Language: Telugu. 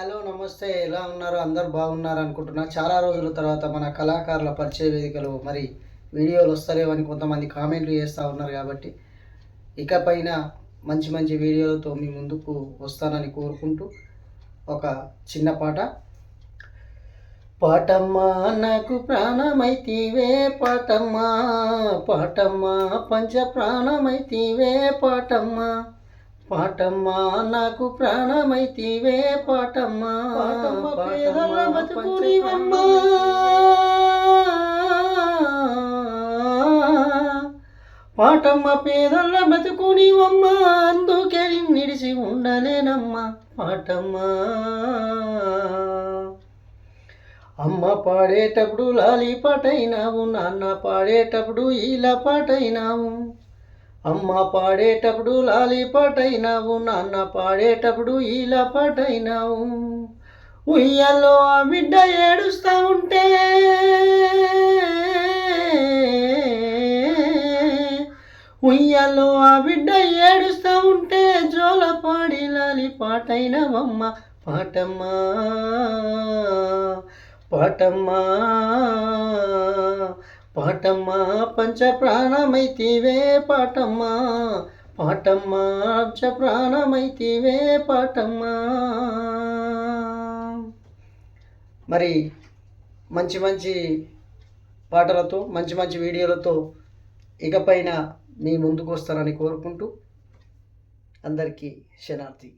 హలో నమస్తే. ఎలా ఉన్నారు? అందరు బాగున్నారు అనుకుంటున్నా. చాలా రోజుల తర్వాత మన కళాకారుల పరిచయ వేదికలు మరి వీడియోలు వస్తలేవని కొంతమంది కామెంట్లు చేస్తూ ఉన్నారు కాబట్టి ఇకపైన మంచి మంచి వీడియోలతో మీ ముందుకు వస్తానని కోరుకుంటూ ఒక చిన్న పాట. పాటమ్మా నాకు ప్రాణమైతీవే పాటమ్మా. పాటమ్మా పంచ ప్రాణమైతీవే పాటమ్మా. పాటమ్మా నాకు ప్రాణమైతీవే పాటమ్మా. పేదల బతుకునివమ్మా. పాటమ్మ పేదల బతుకునివమ్మా. అందుకే నిడిసి ఉండలేనమ్మా. పాటమ్మా. అమ్మ పాడేటప్పుడు లాలి పాటైనావు నాన్న పాడేటప్పుడు ఇలా పాటైనావు. అమ్మ పాడేటప్పుడు లాలి పాటైనావు నాన్న పాడేటప్పుడు ఇలా పాటైనావు. ఉయ్యాలో ఆ బిడ్డ ఏడుస్తా ఉంటే ఉయ్యాలో ఆ బిడ్డ ఏడుస్తా ఉంటే జోల పాడి లాలి పాటైనవమ్మ. పాటమ్మా పాటమ్మా. పాటమ్మా పంచ ప్రాణమైతివే పాటమ్మా. పాటమ్మా పంచ ప్రాణమైతివే పాటమ్మా. మరి మంచి మంచి పాటలతో మంచి మంచి వీడియోలతో ఇకపైన మీ ముందుకు వస్తానని కోరుకుంటూ అందరికీ శనార్థి